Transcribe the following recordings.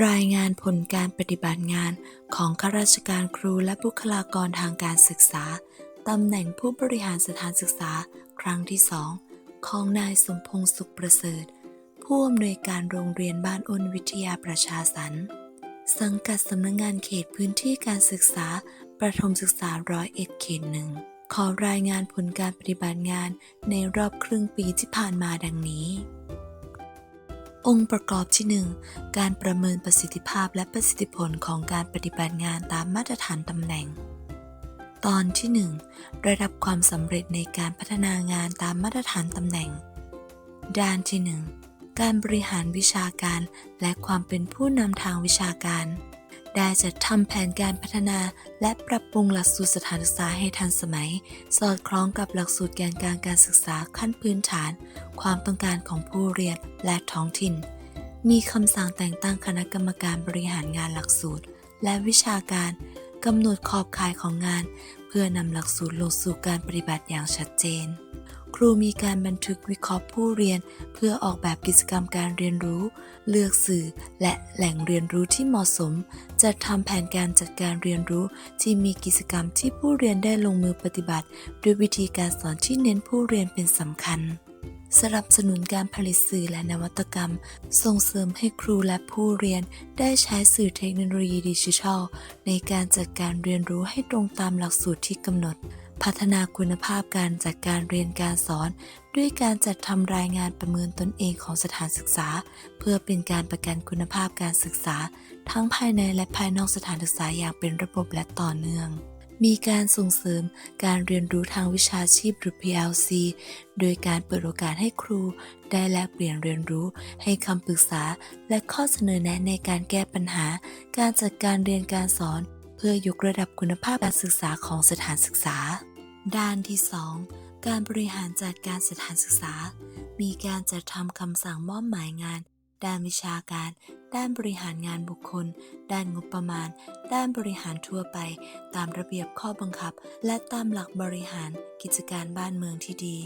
รายงานผลการปฏิบัติงานของข้าราชการครูและบุคลากรทางการศึกษา ตำแหน่งผู้บริหารสถานศึกษาครั้งที่สองของนายสมพงษ์สุขประเสริฐ ผู้อำนวยการโรงเรียนบ้านอ้นวิทยาประชาสรรสังกัดสำนักงานเขตพื้นที่การศึกษา ประถมศึกษาร้อยเอ็ดเขตหนึ่ง ขอรายงานผลการปฏิบัติงานในรอบครึ่งปีที่ผ่านมาดังนี้ องค์ประกอบที่ 1 การประเมินประสิทธิภาพและประสิทธิผลของการปฏิบัติงานตามมาตรฐานตำแหน่ง ตอนที่ 1 ระดับความสำเร็จในการพัฒนางานตามมาตรฐานตำแหน่ง ด้านที่ 1 การบริหารวิชาการและความเป็นผู้นำทางวิชาการ ได้จัดทำแผนการพัฒนา และปรับปรุงหลักสูตรสถานศึกษาให้ทันสมัย สอดคล้องกับหลักสูตรแกนกลารการศึกษาขั้นพื้นฐาน ความต้องการของผู้เรียนและท้องถิ่น มีคำสั่งแต่งตั้งคณะกรรมการบริหารงานหลักสูตร และวิชาการกำหนดขอบข่ายของงาน เพื่อนำหลักสูตรลงสู่การปฏิบัติอย่างชัดเจน ครูมีการบันทึกวิเคราะห์ผู้เรียน เพื่อออกแบบกิจกรรมการเรียนรู้ เลือกสื่อและแหล่งเรียนรู้ที่เหมาะสมจัดทำแผนการจัดการเรียนรู้ที่มีกิจกรรมที่ผู้เรียนได้ลงมือปฏิบัติ ด้วยวิธีการสอนที่เน้นผู้เรียนเป็นสำคัญสนับสนุนการผลิตสื่อและนวัตกรรม ส่งเสริมให้ครูและผู้เรียนได้ใช้สื่อเทคโนโลยีดิจิทัล ในการจัดการเรียนรู้ให้ตรงตามหลักสูตรที่กำหนด พัฒนาคุณภาพการจัดการเรียนการสอน ด้วยการจัดทำรายงานประเมินตนเองของสถานศึกษา เพื่อเป็นการประกันคุณภาพการศึกษา ทั้งภายในและภายนอกสถานศึกษาอย่างเป็นระบบและต่อเนื่อง มีการส่งเสริมการเรียนรู้ทางวิชาชีพหรือ PLC โดยการเปิดโอกาสให้ครู ได้แลกเปลี่ยนเรียนรู้ ให้คำปรึกษา และข้อเสนอแนะในการแก้ปัญหา การจัดการเรียนการสอน เพื่อยกระดับคุณภาพการศึกษาของสถานศึกษา ด้านที่ 2 การบริหารจัดการสถานศึกษา มีการจัดทำคำสั่งมอบหมายงาน ด้านวิชาการ ด้านบริหารงานบุคคล ด้านงบประมาณ ด้านบริหารทั่วไป ตามระเบียบข้อบังคับ และตามหลักบริหารกิจการบ้านเมืองที่ดี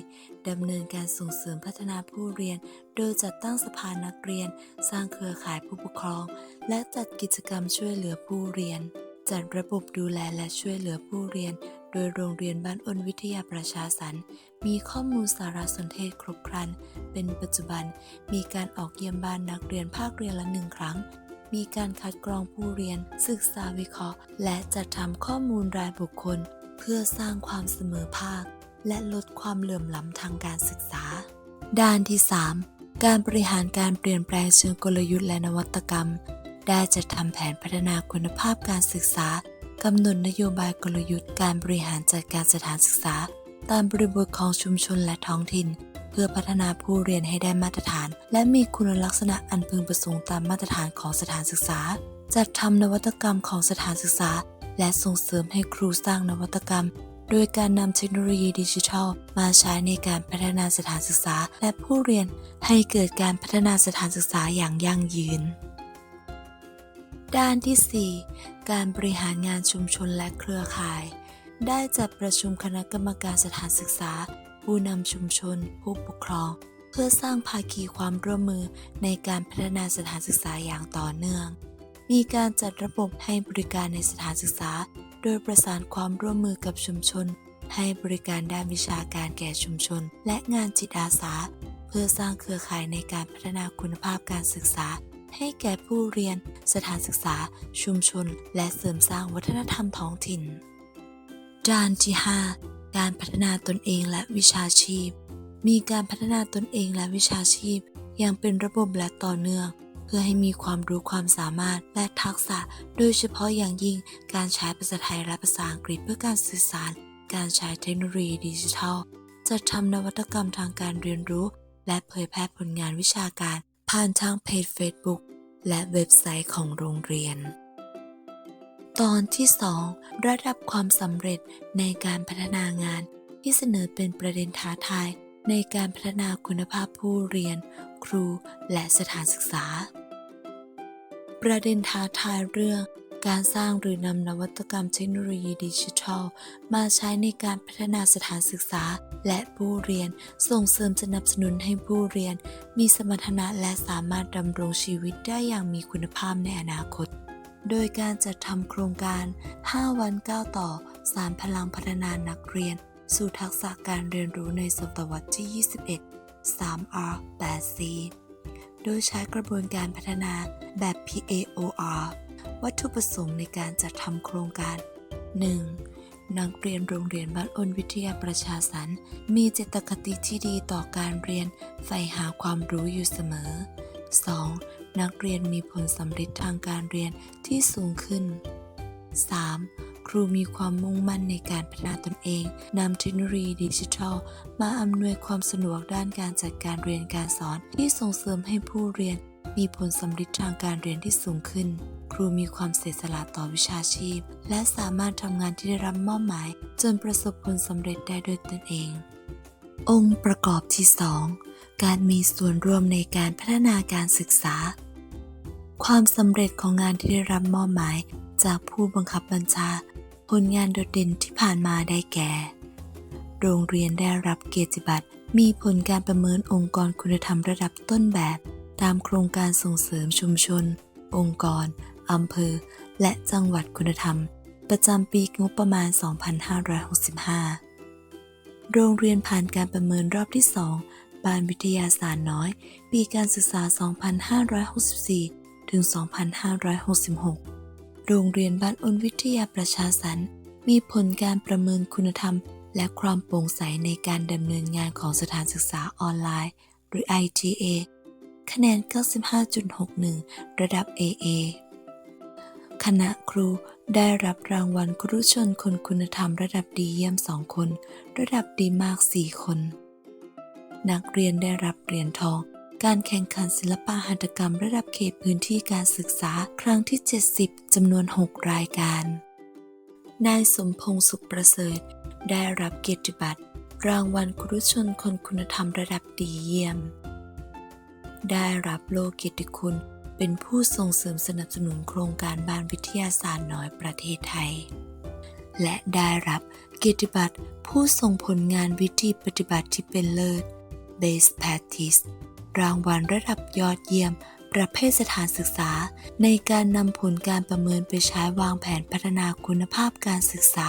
ดำเนินการส่งเสริมพัฒนาผู้เรียน โดยจัดตั้งสภานักเรียน สร้างเครือข่ายผู้ปกครอง และจัดกิจกรรมช่วยเหลือผู้เรียน จัดระบบดูแลและช่วยเหลือผู้เรียน ดยโรงเรียนบ้านอ้นวิทยาประชาสรรค์มีข้อมูลสารสนเทศครบครัน เป็นปัจจุบันมีการออกเยี่ยมบ้านนักเรียนภาคเรียนละหนึ่งครั้ง มีการคัดกรองผู้เรียน ศึกษาวิเคราะห์ และจัดทำข้อมูลรายบุคคล เพื่อสร้างความเสมอภาค และลดความเหลื่อมล้ำทางการศึกษา ด้านที่ 3 การบริหารการเปลี่ยนแปลงเชิงกลยุทธ์และนวัตกรรม ได้จัดทำแผนพัฒนาคุณภาพการศึกษา กำหนดนโยบายกลยุทธ์การบริหารจัดการสถานศึกษา ตามบริบทของชุมชนและท้องถิ่น เพื่อพัฒนาผู้เรียนให้ได้มาตรฐาน และมีคุณลักษณะอันพึงประสงค์ตามมาตรฐานของสถานศึกษา จัดทำนวัตกรรมของสถานศึกษา และส่งเสริมให้ครูสร้างนวัตกรรม โดยการนำเทคโนโลยีดิจิทัล มาใช้ในการพัฒนาสถานศึกษา และผู้เรียนให้เกิดการพัฒนาสถานศึกษาอย่างยั่งยืน ด้านที่ 4 การบริหารงานชุมชนและเครือข่าย ได้จัดประชุมคณะกรรมการสถานศึกษา ผู้นำชุมชน ผู้ปกครอง เพื่อสร้างภาคีความร่วมมือในการพัฒนาสถานศึกษาอย่างต่อเนื่อง มีการจัดระบบให้บริการในสถานศึกษา โดยประสานความร่วมมือกับชุมชน ให้บริการด้านวิชาการแก่ชุมชน และงานจิตอาสา เพื่อสร้างเครือข่ายในการพัฒนาคุณภาพการศึกษา ให้แก่ผู้เรียน สถานศึกษา ชุมชน และเสริมสร้างวัฒนธรรมท้องถิ่น ด้านที่ 5 การพัฒนาตนเองและวิชาชีพ มีการพัฒนาตนเองและวิชาชีพ อย่างเป็นระบบและต่อเนื่อง เพื่อให้มีความรู้ความสามารถและทักษะ โดยเฉพาะอย่างยิ่งการใช้ภาษาไทยและภาษาอังกฤษเพื่อการสื่อสาร การใช้เทคโนโลยีดิจิทัลจัดทำนวัตกรรมทางการเรียนรู้ และเผยแพร่ผลงานวิชาการ ผ่านทางเพจ Facebook และเว็บไซต์ของโรงเรียน ตอนที่ 2 ระดับความสำเร็จในการพัฒนางานที่เสนอเป็นประเด็นท้าทายในการพัฒนาคุณภาพผู้เรียน ครูและสถานศึกษา ประเด็นท้าทายเรื่อง การสร้างหรือนำนวัตกรรมเทคโนโลยีดิจิทัล มาใช้ในการพัฒนาสถานศึกษาและผู้เรียน ส่งเสริมสนับสนุนให้ผู้เรียน มีสมรรถนะและสามารถดำรงชีวิตได้อย่างมีคุณภาพในอนาคต โดยการจัดทำโครงการ 5 วัน 9 ต่อ สารพลังพัฒนานักเรียน สู่ทักษะการเรียนรู้ในศตวรรษที่ 21 3R 8C โดยใช้กระบวนการพัฒนาแบบ PAOR วัตถุประสงค์ในการจัดทำโครงการ 1. นักเรียนโรงเรียนบ้านอ้นวิทยาประชาสรรค์มีเจตคติที่ดีต่อการเรียนใฝ่หาความรู้อยู่เสมอ 2. นักเรียนมีผลสำเร็จทางการเรียนที่สูงขึ้น 3. ครูมีความมุ่งมั่นในการพัฒนาตนเองนำเทคโนโลยีดิจิทัล มาอำนวยความสะดวกด้านการจัดการเรียนการสอนที่ส่งเสริมให้ผู้เรียนมีผลสำเร็จทางการเรียนที่สูงขึ้น รูมีความเสียสละต่อวิชาชีพ และสามารถทำงานที่ได้รับมอบหมาย จนประสบผลสำเร็จได้ด้วยตนเอง องค์ประกอบที่ 2 การมีส่วนร่วมในการพัฒนาการศึกษา ความสำเร็จของงานที่ได้รับมอบหมาย จากผู้บังคับบัญชา ผลงานโดดเด่นที่ผ่านมาได้แก่ โรงเรียนได้รับเกียรติบัตรมีผลการประเมินองค์กรคุณธรรมระดับต้นแบบ ตามโครงการส่งเสริมชุมชน องค์กร อำเภอ และจังหวัดคุณธรรม ประจำปีงบประมาณ 2565 โรงเรียนผ่านการประเมินรอบที่ 2 บานวิทยาศาสตร์น้อย ปีการศึกษา 2564 ถึง 2566 โรงเรียนบ้านอ้นวิทยาประชาสรรมีผลการประเมินคุณธรรม และความโปร่งใสในการดำเนินงานของสถานศึกษาออนไลน์ หรือ IGA คะแนน 95.61 ระดับ AA คณะครูได้รับรางวัลครูชนคนคุณธรรมระดับดีเยี่ยม2คน ระดับดีมาก4คน นักเรียนได้รับเหรียญทอง การแข่งขันศิลปะหัตถกรรมระดับเขตพื้นที่การศึกษาครั้งที่ 70จำนวน 6 รายการ นายสมพงษ์สุขประเสริฐ ได้รับเกียรติบัตร รางวัลครูชนคนคุณธรรมระดับดีเยี่ยม ได้รับโลเกียรติคุณ เป็นผู้ส่งเสริมสนับสนุนโครงการบ้านวิทยาศาสตร์น้อยประเทศไทย และได้รับเกียรติบัตรผู้ส่งผลงานวิธีปฏิบัติที่เป็นเลิศ Best Practice รางวัลระดับยอดเยี่ยม ประเภทสถานศึกษา ในการนำผลการประเมินไปใช้วางแผนพัฒนาคุณภาพการศึกษา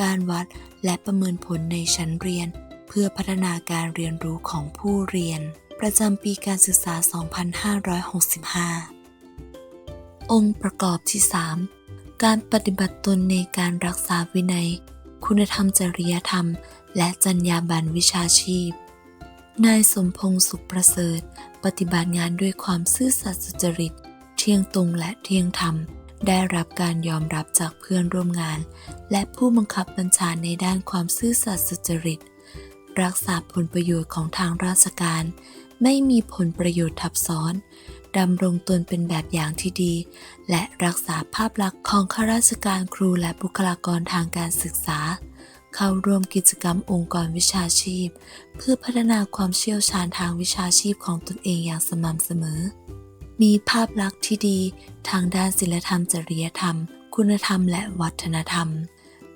การวัดและประเมินผลในชั้นเรียน เพื่อพัฒนาการเรียนรู้ของผู้เรียน ประจำปีการศึกษา 2565 องค์ประกอบที่ 3 การปฏิบัติตนในการรักษาวินัย คุณธรรมจริยธรรม และจรรยาบรรณวิชาชีพ นายสมพงษ์สุขประเสริฐ ปฏิบัติงานด้วยความซื่อสัตย์สุจริต เที่ยงตรงและเที่ยงธรรม ได้รับการยอมรับจากเพื่อนร่วมงาน และผู้บังคับบัญชาในด้านความซื่อสัตย์สุจริต รักษาผลประโยชน์ของทางราชการ ไม่มีผลประโยชน์ทับซ้อนดำรงตนเป็นแบบอย่างที่ดี และรักษาภาพลักษณ์ของข้าราชการครูและบุคลากรทางการศึกษา เข้าร่วมกิจกรรมองค์กรวิชาชีพ เพื่อพัฒนาความเชี่ยวชาญทางวิชาชีพของตนเองอย่างสม่ำเสมอ มีภาพลักษณ์ที่ดี ทางด้านศิลธรรมจริยธรรม คุณธรรมและวัฒนธรรม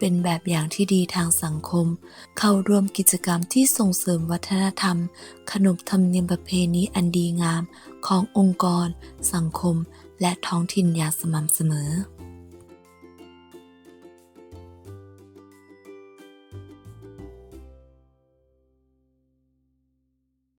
เป็นแบบอย่างที่ดีทางสังคม เข้าร่วมกิจกรรมที่ส่งเสริมวัฒนธรรม ขนบธรรมเนียมประเพณีอันดีงาม ขององค์กร สังคม และท้องถิ่นอย่างสม่ำเสมอ